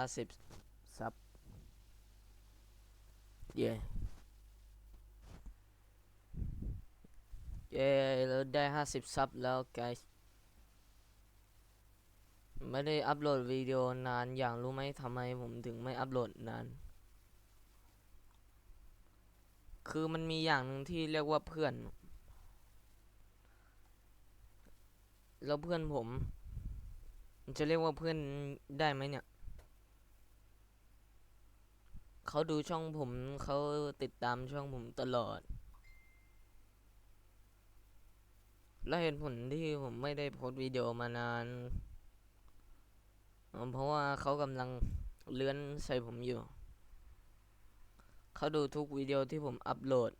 ห้าสิบซับ เย้เย้เราได้ห้าสิบซับแล้ว guys ไม่ได้อัปโหลดวิดีโอนานอย่างรู้ไหมทำไมผมถึงไม่อัปโหลดนาน คือมันมีอย่างหนึ่งที่เรียกว่าเพื่อน แล้วเพื่อนผม จะเรียกว่าเพื่อนได้ไหมเนี่ย เขาดูช่องผมเขาติดตามช่องผมตลอด และเหตุผลที่ผมไม่ได้โพสต์วิดีโอมานาน เพราะว่าเขากำลังเลื้อนใส่ผมอยู่ เขาดูทุกวิดีโอที่ผมอัปโหลด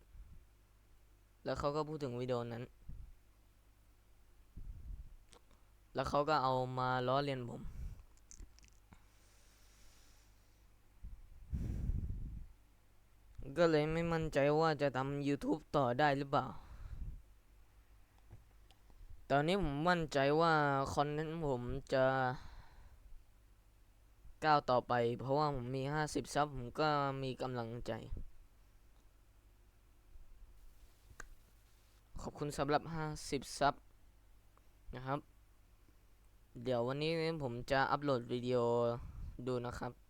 แล้วเขาก็พูดถึงวิดีโอนั้น แล้วเขาก็เอามาล้อเลียนผม ก็เลยไม่มั่นใจว่าจะทำ YouTube ต่อได้หรือเปล่า ตอนนี้ผมมั่นใจว่าคอนเทนต์ผมจะก้าวต่อไป เพราะว่าผมมี 50 ซับผมก็มีกำลังใจ ขอบคุณสำหรับ 50 ซับนะครับ เดี๋ยววันนี้ผมจะอัปโหลดวิดีโอดูนะครับ